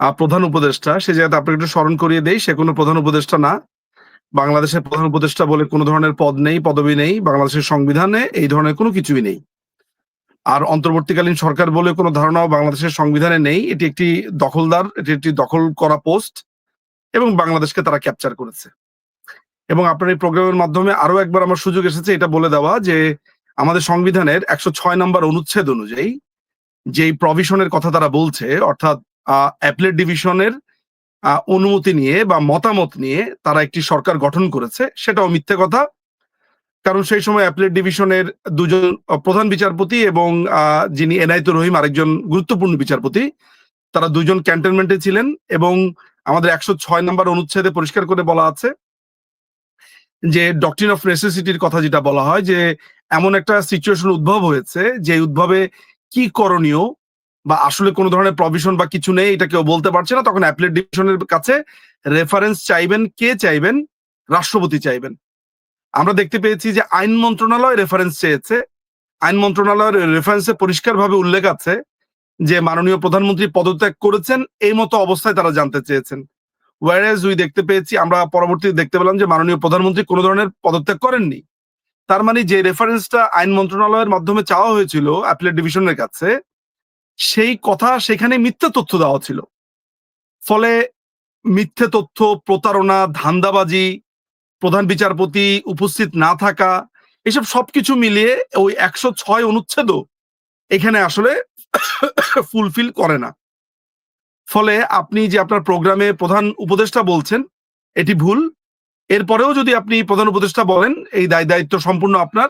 প্রধান উপদেষ্টা, সে জায়গাতে আপনাকে একটু স্মরণ করিয়ে দেই, সে কোনো প্রধান উপদেষ্টা না। বাংলাদেশের প্রধান উপদেষ্টা বলে কোনো ধরনের পদ নেই, পদবি নেই, বাংলাদেশের সংবিধানে এই ধরনের কোনো কিছুই নেই। আর অন্তর্বর্তীকালীন সরকার বলে কোনো ধারণাও বাংলাদেশের সংবিধানে নেই, এটি একটি দখলদার, এটি একটি দখল করা পোস্ট এবং বাংলাদেশকে তারা ক্যাপচার করেছে। এবং আপনার এই প্রোগ্রামের মাধ্যমে আরও একবার আমার সুযোগ এসেছে এটা বলে দেওয়া যে আমাদের সংবিধানের একশো ছয় নম্বর অনুচ্ছেদ অনুযায়ী যেই প্রভিশনের কথা তারা বলছে, অর্থাৎ অ্যাপলেট ডিভিশনের অনুমতি নিয়ে বা মতামত নিয়ে তারা একটি সরকার গঠন করেছে, সেটাও মিথ্যে কথা। কারণ সেই সময় অ্যাপলেট ডিভিশনের দুজন প্রধান বিচারপতি এবং যিনি এনায়তুর রহিম আরেকজন গুরুত্বপূর্ণ বিচারপতি, তারা দুজন ক্যান্টনমেন্টে ছিলেন এবং আমাদের একশো ছয় নম্বর অনুচ্ছেদে পরিষ্কার করে বলা আছে যে ডক্ট্রিন অফ নেসেসিটির কথা যেটা বলা হয় যে, এমন একটা সিচুয়েশন উদ্ভব হয়েছে যে উদ্ভবে কি করণীয় বা আসলে কোনো ধরনের প্রভিশন বা কিছু নেই, এটা কেউ বলতে পারছে না। তখন অ্যাপলেট ডিভিশনের কাছে রেফারেন্স চাইবেন, কে চাইবেন? রাষ্ট্রপতি চাইবেন। আমরা দেখতে পেয়েছি যে আইন মন্ত্রণালয় রেফারেন্স চেয়েছে। আইন মন্ত্রণালয়ের রেফারেন্সে পরিষ্কারভাবে উল্লেখ আছে যে মাননীয় প্রধানমন্ত্রী পদত্যাগ করেছেন, এই মতো অবস্থায় তারা জানতে চেয়েছেন। ওয়ারেজ উই দেখতে পেয়েছি, আমরা পরবর্তীতে দেখতে পেলাম যে মাননীয় প্রধানমন্ত্রী কোনো ধরনের পদত্যাগ করেননি। তার মানে যে রেফারেন্সটা আইন মন্ত্রণালয়ের মাধ্যমে চাওয়া হয়েছিল অ্যাপলেট ডিভিশনের কাছে সেই কথা সেখানে মিথ্যে তথ্য দেওয়া ছিল। ফলে মিথ্যে তথ্য, প্রতারণা, ধান্দাবাজি, প্রধান বিচারপতি উপস্থিত না থাকা, এসব সবকিছু মিলিয়ে ওই একশো ছয় অনুচ্ছেদও এখানে আসলে ফুলফিল করে না। ফলে আপনি যে আপনার প্রোগ্রামে প্রধান উপদেষ্টা বলছেন, এটি ভুল। এরপরেও যদি আপনি প্রধান উপদেষ্টা বলেন, এই দায় দায়িত্ব সম্পূর্ণ আপনার।